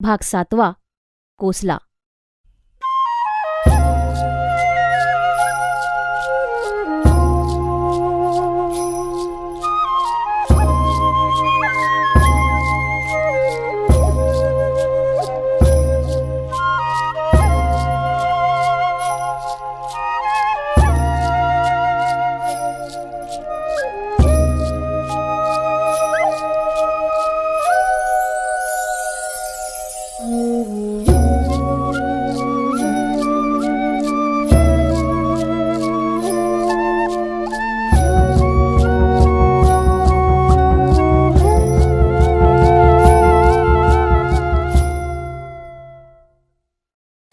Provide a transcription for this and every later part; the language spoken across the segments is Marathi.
भाग सातवा कोसला.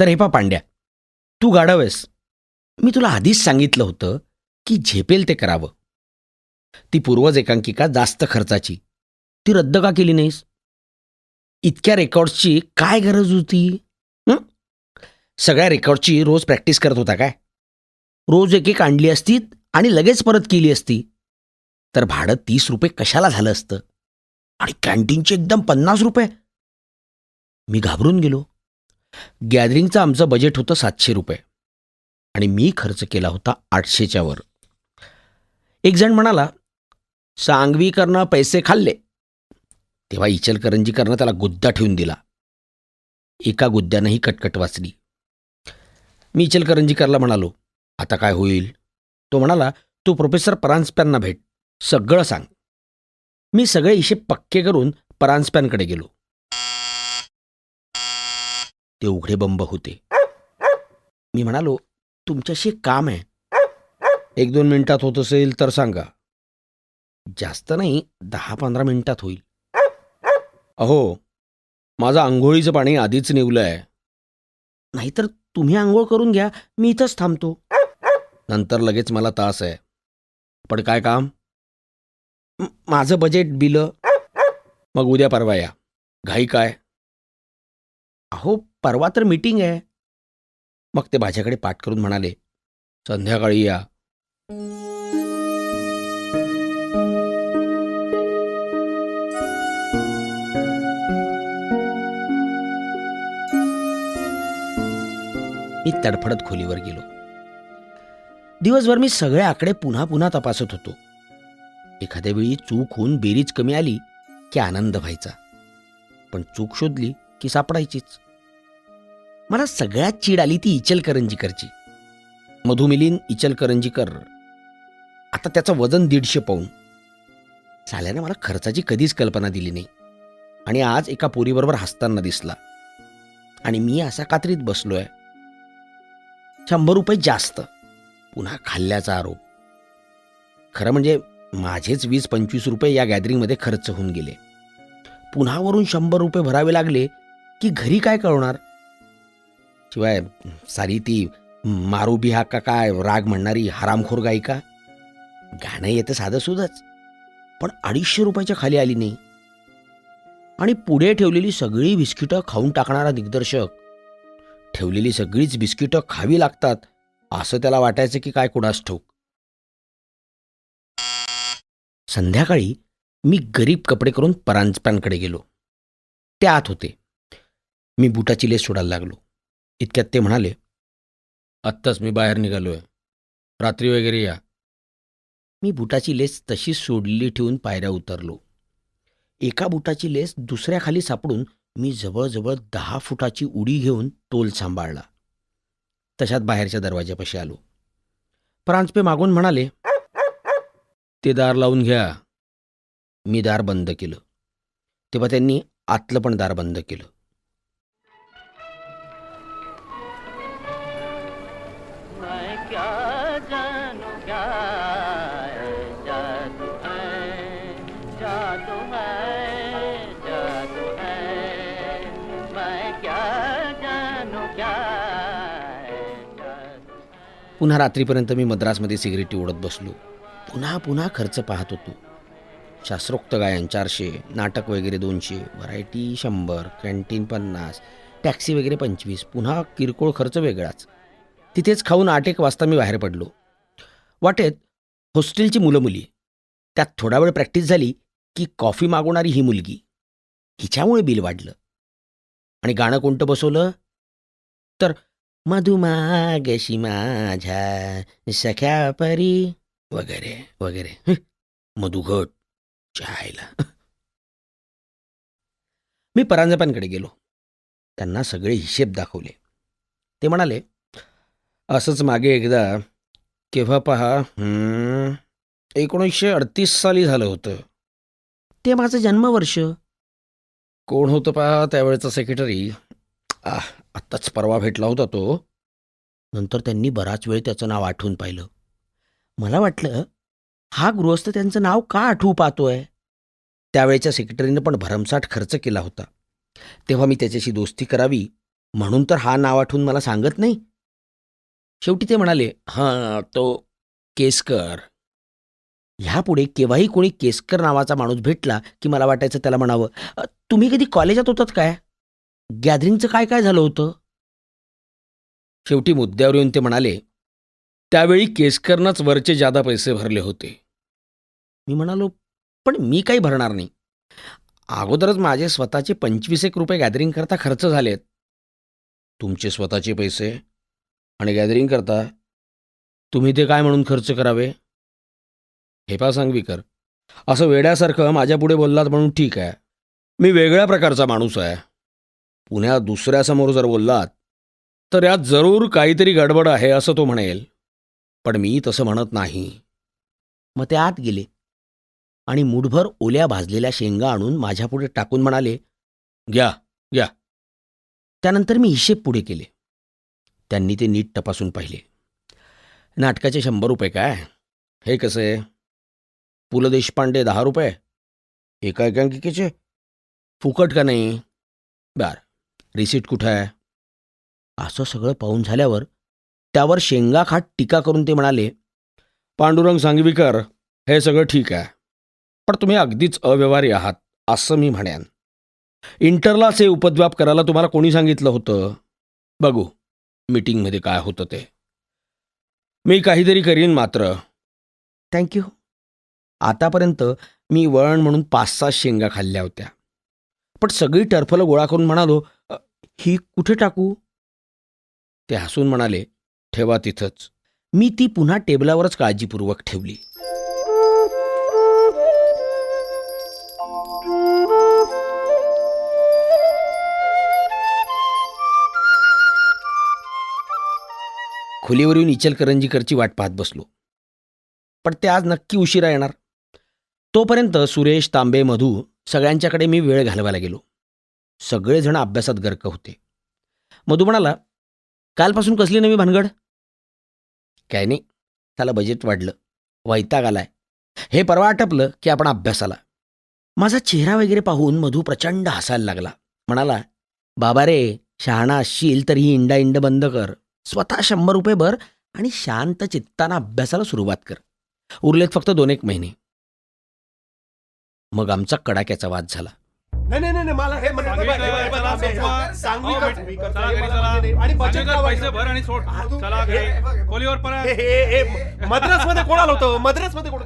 तर हे पा पांड्या तू गाढव मी तुला आधीच सांगितलं होतं की झेपेल ते करावं. ती पूर्वज एकांकिका जास्त खर्चाची. ती रद्द का केली नाहीस? इतक्या रेकॉर्ड्सची काय गरज होती? सगळ्या रेकॉर्डची रोज प्रॅक्टिस करत होता काय? रोज एक एक आणली असती आणि लगेच परत केली असती. तर भाडं तीस रुपये कशाला झालं असतं? आणि कॅन्टीनचे एकदम पन्नास रुपये? मी घाबरून गेलो. गॅदरिंगचं आमचं बजेट होतं सातशे रुपये. आणि मी खर्च केला होता आठशेच्या वर. एक जण म्हणाला सांगवीकरनं पैसे खाल्ले. तेव्हा इचलकरंजीकरनं त्याला गुद्दा ठेवून दिला. एका गुद्द्यानंही कटकट वाचली. मी इचलकरंजीकरला म्हणालो आता काय होईल? तो म्हणाला तू प्रोफेसर परांजप्यांना भेट सगळं सांग. मी सगळे हिशेब पक्के करून परांजप्यांकडे गेलो. ते उघडे बंब होते. मी म्हणालो तुमच्याशी काम आहे. एक दोन मिनिटात होत असेल तर सांगा. जास्त नाही दहा पंधरा मिनिटात होईल. अहो माझं आंघोळीचं पाणी आधीच निवलं आहे नाहीतर तुम्ही आंघोळ करून घ्या मी इथंच थांबतो. नंतर लगेच मला तास आहे. पण काय काम? माझं बजेट बिलं. मग उद्या परवा या. घाई काय? अहो परवा तर मीटिंग आहे. मग ते माझ्याकडे पाठ करून म्हणाले संध्याकाळी या. मी तडफडत खोलीवर गेलो. दिवसभर मी सगळे आकडे पुन्हा पुन्हा तपासत होतो. एखाद्या वेळी चूक होऊन बेरीज कमी आली की आनंद व्हायचा. पण चूक शोधली की सापडायचीच. मला सगळ्यात चीड आली ती इचलकरंजीकरची. मधुमिलीन इचलकरंजीकर. आता त्याचं वजन दीडशे पाऊन. साल्यानं मला खर्चाची कधीच कल्पना दिली नाही. आणि आज एका पोरीबरोबर हसताना दिसला. आणि मी असा कात्रीत बसलोय. शंभर रुपये जास्त. पुन्हा खाल्ल्याचा आरोप. खरं म्हणजे माझेच वीस पंचवीस रुपये या गॅदरिंगमध्ये खर्च होऊन गेले. पुन्हा वरून शंभर रुपये भरावे लागले की घरी काय कळणार? शिवाय सारी ती मारुबी हा का काय राग म्हणणारी हरामखोर गायिका? गाणं येतं साधं सुधच. पण अडीचशे रुपयाच्या खाली आली नाही. आणि पुढे ठेवलेली सगळी बिस्किटं खाऊन टाकणारा दिग्दर्शक ठेवलेली सगळीच बिस्किटं खावी लागतात असं त्याला वाटायचं की काय कुणास ठोक संध्याकाळी मी गरीब कपडे करून परांजपांकडे गेलो. ते आत होते. मी बुटाची लेस सोडायला लागलो. इतक्यात ते म्हणाले आत्ताच मी बाहेर निघालोय. रात्री वगैरे या. मी बुटाची लेस तशीच सोडलेली ठेवून पायऱ्या उतरलो. एका बुटाची लेस दुसऱ्याखाली सापडून मी जवळजवळ दहा फुटाची उडी घेऊन तोल सांभाळला. तशात बाहेरच्या दरवाज्यापाशी आलो. प्रांजपे मागून म्हणाले ते दार लावून घ्या. मी दार बंद केलं. तेव्हा त्यांनी आतलं पण दार बंद केलं. पुन्हा रात्रीपर्यंत मी मद्रासमध्ये सिगरेटी ओढत बसलो. पुन्हा पुन्हा खर्च पाहत होतो. शास्त्रोक्त गायन चारशे नाटक वगैरे दोनशे व्हरायटी शंभर कॅन्टीन पन्नास टॅक्सी वगैरे पंचवीस पुन्हा किरकोळ खर्च वेगळाच. तिथेच खाऊन आठ एक वाजता मी बाहेर पडलो. वाटेत हॉस्टेलची मुलं मुली त्यात थोडा वेळ प्रॅक्टिस झाली की कॉफी मागवणारी ही मुलगी. हिच्यामुळे बिल वाढलं. आणि गाणं कोणतं बसवलं? तर मधुमागशी माझ्या सख्या परी वगैरे. वगैरे मधुघट. चायला. मी परांजपांकडे गेलो. त्यांना सगळे हिशेब दाखवले. ते म्हणाले असंच मागे एकदा केव्हा पहा एकोणीसशे अडतीस साली झालं होतं. ते माझं जन्मवर्ष. कोण होतं पहा त्यावेळेचा सेक्रेटरी आह आत्ताच परवा भेटला होता तो. नंतर त्यांनी बराच वेळ त्याचं नाव आठवून पाहिलं. मला वाटलं हा गृहस्थ त्यांचं नाव का आठवू पाहतोय? त्यावेळेच्या सेक्रेटरीनं पण भरमसाठ खर्च केला होता. तेव्हा मी त्याच्याशी दोस्ती करावी म्हणून तर हा नाव आठवून मला सांगत नाही. शेवटी ते म्हणाले हां तो केसकर ह्यापुढे केव्हाही कोणी केसकर नावाचा माणूस भेटला की मला वाटायचं त्याला म्हणावं तुम्ही कधी कॉलेजात होतात काय? गॅदरिंगचं काय काय झालं होतं? शेवटी मुद्द्यावर येऊन ते म्हणाले त्यावेळी केसकरनंच वरचे जादा पैसे भरले होते. मी म्हणालो पण मी काही भरणार नाही. अगोदरच माझे स्वतःचे पंचवीस एक रुपये गॅदरिंग करता खर्च झालेत. तुमचे स्वतःचे पैसे आणि गॅदरिंग करता तुम्ही ते काय म्हणून खर्च करावे? हे पा सांगवीकर असं वेड्यासारखं माझ्यापुढे बोललात म्हणून ठीक आहे. मी वेगळ्या प्रकारचा माणूस आहे. पुण्यात दुसऱ्यासमोर जर बोललात तर यात जरूर काहीतरी गडबड आहे असं तो म्हणेल. पण मी तसं म्हणत नाही. मग ते आत गेले. आणि मुठभर ओल्या भाजलेल्या शेंगा आणून माझ्यापुढे टाकून म्हणाले घ्या घ्या. त्यानंतर मी हिशेब पुढे केले. त्यांनी ते नीट तपासून पाहिले. नाटकाचे शंभर रुपये काय? हे कसे? पु ल देशपांडे दहा रुपये? एका एकांकिकेचे? फुकट का नाही? बर. रिसीट कुठं आहे? असं सगळं पाहून झाल्यावर त्यावर शेंगा खाट टीका करून ते म्हणाले पांडुरंग सांगवीकर हे सगळं ठीक आहे पण तुम्ही अगदीच अव्यवहारी आहात असं मी म्हणेन. इंटरलाच हे उपद्व्याप करायला तुम्हाला कोणी सांगितलं होतं? बघू मीटिंगमध्ये काय होतं ते. मी काहीतरी करीन मात्र. थँक्यू आतापर्यंत मी वळण म्हणून पाच सहा शेंगा खाल्ल्या होत्या. पण सगळी टरफलं गोळा करून म्हणालो ही कुठे टाकू? ते हसून म्हणाले ठेवा तिथंच. मी ती पुन्हा टेबलावरच काळजीपूर्वक ठेवली. खोलीवर येऊन इचलकरंजीकरची वाट पाहत बसलो. पण ते आज नक्की उशिरा येणार. तोपर्यंत सुरेश तांबे मधू सगळ्यांच्याकडे मी वेळ घालवायला गेलो. सगळेजण अभ्यासात गर्क होते. मधू म्हणाला कालपासून कसली नवी भानगड? काय नाही त्याला बजेट वाढलं वैताग आलाय. हे परवा आटपलं की आपण अभ्यासाला. माझा चेहरा वगैरे पाहून मधू प्रचंड हसायला लागला. म्हणाला बाबा रे शहाणा असशील तर ही इंडा इंड बंद कर. स्वतः शंभर रुपये भर आणि शांत चित्तानं अभ्यासाला सुरुवात कर. उरलेत फक्त दोन एक महिने. मग आमचा कडाक्याचा वाद झाला. नाही नाही नाही नाही, मला हे आणि पैसे? भर आणि सोड. चला. खोलीवर परत. मद्रासमध्ये होतं? मद्रासमध्ये कोण.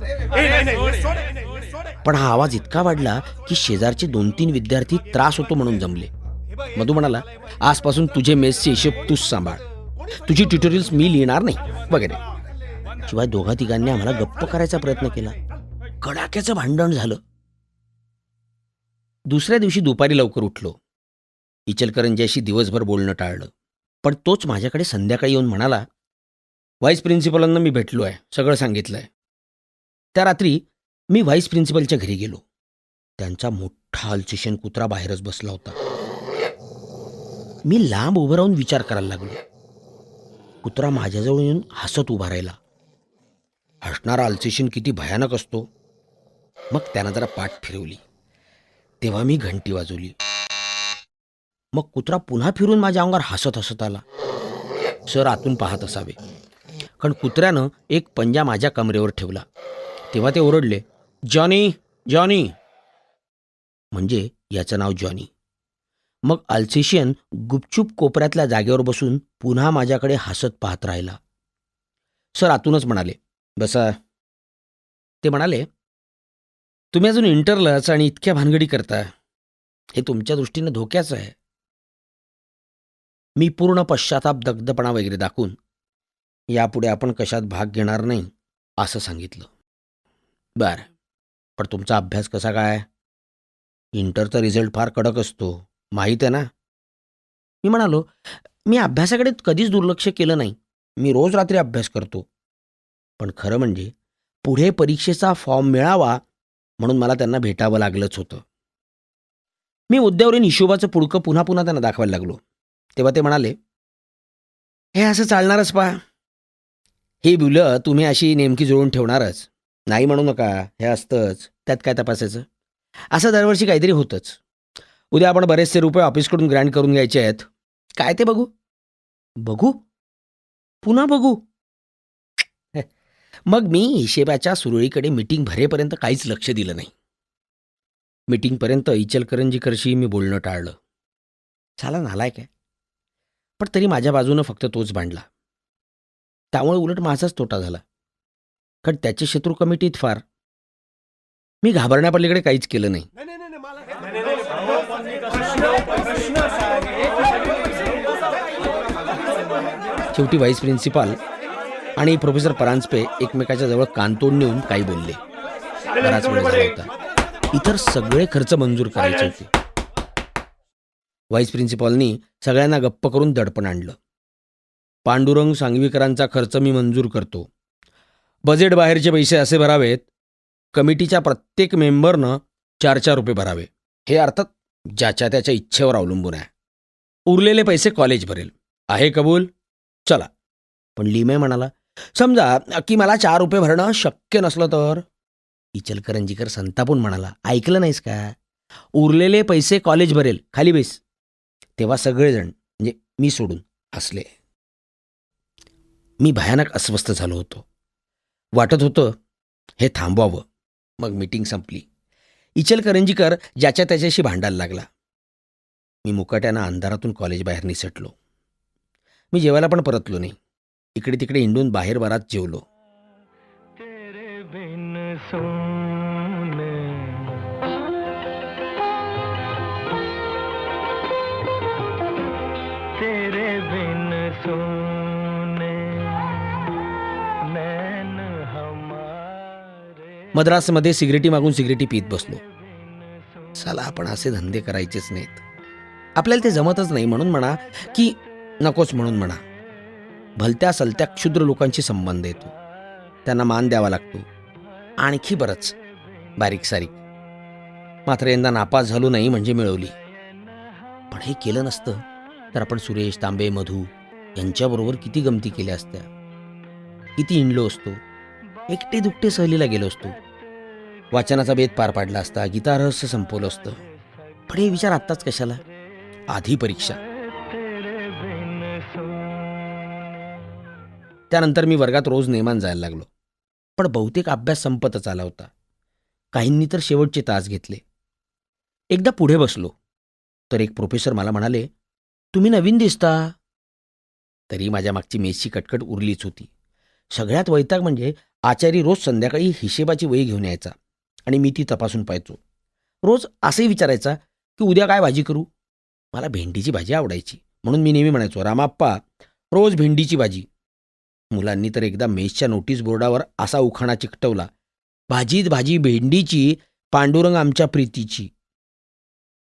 पण हा आवाज इतका वाढला की शेजारचे दोन तीन विद्यार्थी त्रास होतो म्हणून जमले. मधू म्हणाला आजपासून तुझे मेसचे हिशेब तूच सांभाळ. तुझी ट्युटोरियल्स मी लिहिणार नाही. वगैरे. शिवाय दोघा तिघांनी आम्हाला गप्प करायचा प्रयत्न केला. कडाक्याचं भांडण झालं. दुसऱ्या दिवशी दुपारी लवकर उठलो. इचलकरंजीशी दिवसभर बोलणं टाळलं. पण तोच माझ्याकडे संध्याकाळी येऊन म्हणाला व्हाईस प्रिन्सिपलांना मी भेटलो आहे सगळं सांगितलं आहे त्या रात्री मी व्हाईस प्रिन्सिपलच्या घरी गेलो. त्यांचा मोठा अल्चिशन कुत्रा बाहेरच बसला होता. मी लांब उभं राहून विचार करायला लागलो. कुत्रा माझ्याजवळ येऊन हसत उभा राहिला. हसणारा अल्चिशन किती भयानक असतो. मग त्यानं जरा पाठ फिरवली. तेव्हा मी घंटी वाजवली. मग कुत्रा पुन्हा फिरून माझ्या अंगावर हसत हसत आला. सर आतून पाहत असावे. कारण कुत्र्यानं एक पंजा माझ्या कमरेवर ठेवला. तेव्हा ते ओरडले जॉनी जॉनी. म्हणजे याचं नाव जॉनी. मग अल्सेशियन गुपचूप कोपऱ्यातल्या जागेवर बसून पुन्हा माझ्याकडे हसत पाहत राहिला. सर आतूनच म्हणाले बसा. ते म्हणाले तुम्ही अजून इंटरलाच आणि इतक्या भानगडी करता हे तुमच्या दृष्टीनं धोक्याचं आहे. मी पूर्ण पश्चाताप दग्धपणा वगैरे दाखवून यापुढे आपण कशात भाग घेणार नाही असं सांगितलं. बरं पण तुमचा अभ्यास कसा काय? इंटरचा रिझल्ट फार कडक असतो माहीत आहे ना? मी म्हणालो मी अभ्यासाकडे कधीच दुर्लक्ष केलं नाही. मी रोज रात्री अभ्यास करतो. पण खरं म्हणजे पुढे परीक्षेचा फॉर्म मिळावा म्हणून मला त्यांना भेटावं लागलंच होतं. मी उद्यावरील हिशोबाचं पुडकं पुन्हा पुन्हा त्यांना दाखवायला लागलो. तेव्हा ते म्हणाले हे असं चालणारच पा ही बिलं तुम्ही अशी नेमकी जुळून ठेवणारच. नाही म्हणू नका हे असतंच. त्यात काय तपासायचं? असं दरवर्षी काहीतरी होतंच. उद्या आपण बरेचसे रुपये ऑफिसकडून ग्रँड करून घ्यायचे आहेत. काय ते बघू? बघू? पुन्हा बघू? मग मी हिशेबाच्या सुरळीकडे मीटिंग भरेपर्यंत काहीच लक्ष दिलं नाही मीटिंगपर्यंत इचलकरंजीकरशी मी बोलणं टाळलं झाला नालाय काय पण तरी माझ्या बाजूनं फक्त तोच भांडला त्यामुळे उलट माझाच तोटा झाला कारण त्याचे शत्रू कमिटीत फार मी घाबरण्यापलीकडे काहीच केलं नाही नाही, नाही, नाही, नाही, मला- शेवटी व्हाईस प्रिन्सिपाल आणि प्रोफेसर परांजपे एकमेकाच्या जवळ कानतोड नेऊन काही बोलले. बराच वेळ झाला होता. इतर सगळे खर्च मंजूर करायचे होते. व्हाईस प्रिन्सिपॉलनी सगळ्यांना गप्प करून दडपण आणलं. पांडुरंग सांगवीकरांचा खर्च मी मंजूर करतो. बजेट बाहेरचे पैसे असे भरावेत. कमिटीच्या प्रत्येक मेंबरनं चार चार रुपये भरावे. हे अर्थात ज्याच्या त्याच्या इच्छेवर अवलंबून आहे. उरलेले पैसे कॉलेज भरेल. आहे कबूल? चला. पण लिमे म्हणाला समजा की मला चार रुपये भरणं शक्य नसलं तर? इचलकरंजीकर संतापून म्हणाला ऐकलं नाहीस का? उरलेले पैसे कॉलेज भरेल खाली बेस. तेव्हा सगळेजण म्हणजे मी सोडून हसले मी भयानक अस्वस्थ झालो होतो. वाटत होतं हे थांबवावं. मग मीटिंग संपली. इचलकरंजीकर ज्याच्या त्याच्याशी भांडायला लागला. मी मुकाट्यानं अंधारातून कॉलेज बाहेर निसटलो. मी जेवायला पण परतलो नाही. इकडे तिकडे हिंडून बाहेर बराच जेवलो. मद्रासमध्ये सिगरेटी मागून सिगरेटी पीत बसलो. चला आपण असे धंदे करायचेच नाहीत. आपल्याला ते जमतच नाही म्हणून म्हणा की नकोच म्हणून म्हणा. भलत्या सलत्या क्षुद्र लोकांशी संबंध येतो. त्यांना मान द्यावा लागतो. आणखी बरंच. बारीक सारीक. मात्र यंदा नापास झालो नाही म्हणजे मिळवली. पण हे केलं नसतं तर आपण सुरेश तांबे मधू यांच्याबरोबर किती गमती केल्या असत्या. किती इंडलो असतो. एकटे दुकटे सहलीला गेलो असतो. वाचनाचा बेत पार पाडला असता गीतारहस्य संपवलं असतं. पण हे विचार आत्ताच कशाला? आधी परीक्षा. त्यानंतर मी वर्गात रोज नेमान जायला लागलो. पण बहुतेक अभ्यास संपतच आला होता. काहींनी तर शेवटचे तास घेतले. एकदा पुढे बसलो. तर एक प्रोफेसर मला म्हणाले तुम्ही नवीन दिसता. तरी माझ्या मागची मेसची कटकट उरलीच होती. सगळ्यात वैताग म्हणजे आचारी रोज संध्याकाळी हिशेबाची वही घेऊन यायचा आणि मी ती तपासून पाहायचो. रोज असंही विचारायचा की उद्या काय भाजी करू? मला भेंडीची भाजी आवडायची. म्हणून मी नेहमी म्हणायचो रामाप्पा रोज भेंडीची भाजी. मुलांनी तर एकदा मेसच्या नोटीस बोर्डावर असा उखाणा चिकटवला भाजीत भाजी भेंडीची पांडुरंग आमच्या प्रीतीची.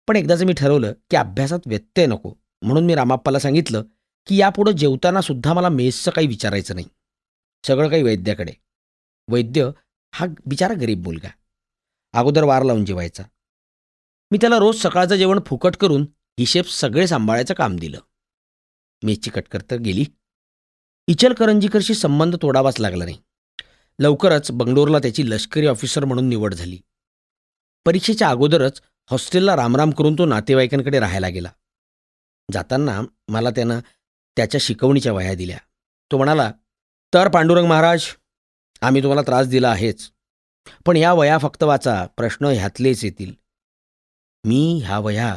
पण एकदाचं मी ठरवलं की अभ्यासात व्यत्यय नको म्हणून मी रामाप्पाला सांगितलं की यापुढं जेवताना सुद्धा मला मेसचं काही विचारायचं नाही सगळं काही वैद्याकडे. वैद्य हा बिचारा गरीब मुलगा अगोदर वार लावून जेवायचा. मी त्याला रोज सकाळचं जेवण फुकट करून हिशेब सगळे सांभाळायचं काम दिलं. मेसची कटकर तर गेली. इचलकरंजीकरशी संबंध तोडावाच लागला नाही. लवकरच बंगलोरला त्याची लष्करी ऑफिसर म्हणून निवड झाली. परीक्षेच्या अगोदरच हॉस्टेलला रामराम करून तो नातेवाईकांकडे राहायला गेला. जाताना मला त्यानं त्याच्या शिकवणीच्या वह्या दिल्या. तो म्हणाला तर पांडुरंग महाराज आम्ही तुम्हाला त्रास दिला आहेच पण या वया फक्त वाचा प्रश्न ह्यातलेच येतील. मी ह्या वह्या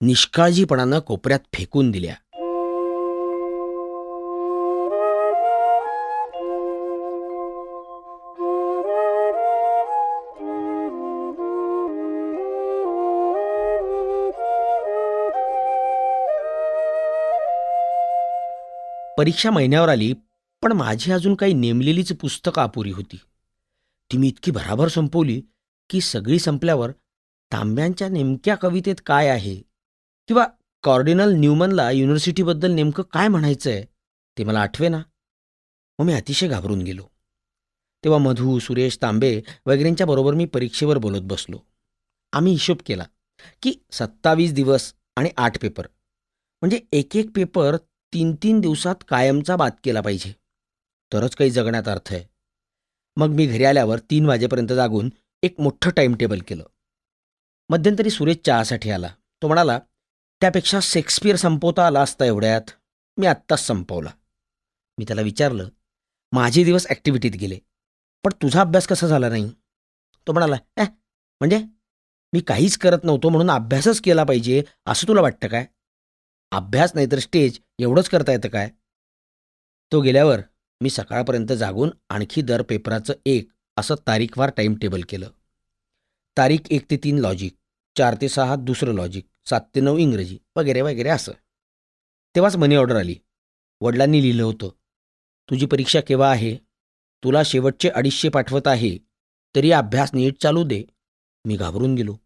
निष्काळजीपणानं कोपऱ्यात फेकून दिल्या. परीक्षा महिन्यावर आली पण माझी अजून काही नेमलेलीच पुस्तकं अपुरी होती. ती मी इतकी भराभर संपवली की सगळी संपल्यावर तांब्यांच्या नेमक्या कवितेत काय आहे किंवा कॉर्डिनल न्यूमनला युनिव्हर्सिटीबद्दल नेमकं काय म्हणायचं आहे ते मला आठवे ना मग मी अतिशय घाबरून गेलो. तेव्हा मधू सुरेश तांबे वगैरेंच्या बरोबर मी परीक्षेवर बोलत बसलो. आम्ही हिशोब केला की सत्तावीस दिवस आणि आठ पेपर. म्हणजे एक एक पेपर तीन तीन दिवसात कायमचा बाद केला पाहिजे. तरच काही जगण्यात अर्थ आहे. मग मी घरी आल्यावर तीन वाजेपर्यंत जागून एक मोठं टाईम टेबल केलं. मध्यंतरी सुरेश चहासाठी आला. तो म्हणाला त्यापेक्षा शेक्सपियर संपवता आला असता एवढ्यात. मी आत्ताच संपवला. मी त्याला विचारलं माझे दिवस ॲक्टिव्हिटीत गेले पण तुझा अभ्यास कसा झाला नाही? तो म्हणाला ॲ म्हणजे? मी काहीच करत नव्हतो म्हणून अभ्यासच केला पाहिजे असं तुला वाटतं काय? अभ्यास नाही तर स्टेज एवढंच करता येतं काय? तो गेल्यावर मी सकाळपर्यंत जागून आणखी दर पेपराचं एक असं तारीखवार टाईम टेबल केलं. तारीख एक ते तीन लॉजिक चार ते सहा दुसरं लॉजिक सात ते नऊ इंग्रजी वगैरे वगैरे असं. तेव्हाच मनी ऑर्डर आली. वडिलांनी लिहिलं होतं तुझी परीक्षा केव्हा आहे? तुला शेवटचे अडीचशे पाठवत आहे तरी अभ्यास नीट चालू दे. मी घाबरून गेलो.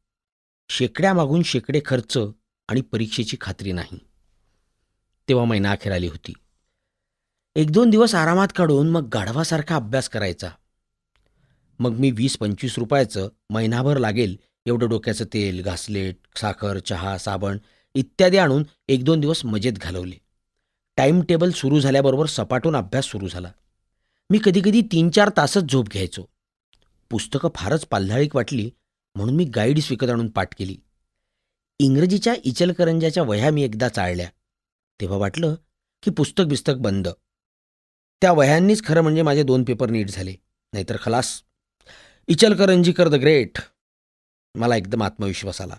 शेकड्यामागून शेकडे खर्च आणि परीक्षेची खात्री नाही. तेव्हा महिना अखेर आली होती. एक दोन दिवस आरामात काढून मग गाढवासारखा अभ्यास करायचा. मग मी वीस पंचवीस रुपयाचं महिनाभर लागेल एवढं डोक्याचं तेल घासलेट साखर चहा साबण इत्यादी आणून एक दोन दिवस मजेत घालवले. टाईम टेबल सुरू झाल्याबरोबर सपाटून अभ्यास सुरू झाला. मी कधीकधी तीन चार तासच झोप घ्यायचो. पुस्तकं फारच पाल्हाळीक वाटली म्हणून मी गाईड्स विकत आणून पाठ केली. इंग्रजीच्या इचलकरंजाच्या वह्या मी एकदा चाळल्या. तेव्हा वाटलं की पुस्तक बिस्तक बंद. त्या वह्यांनीच खरं म्हणजे माझे दोन पेपर नीट झाले. नाहीतर खलास. इचलकरंजीकर द ग्रेट. मला एकदम आत्मविश्वास आला.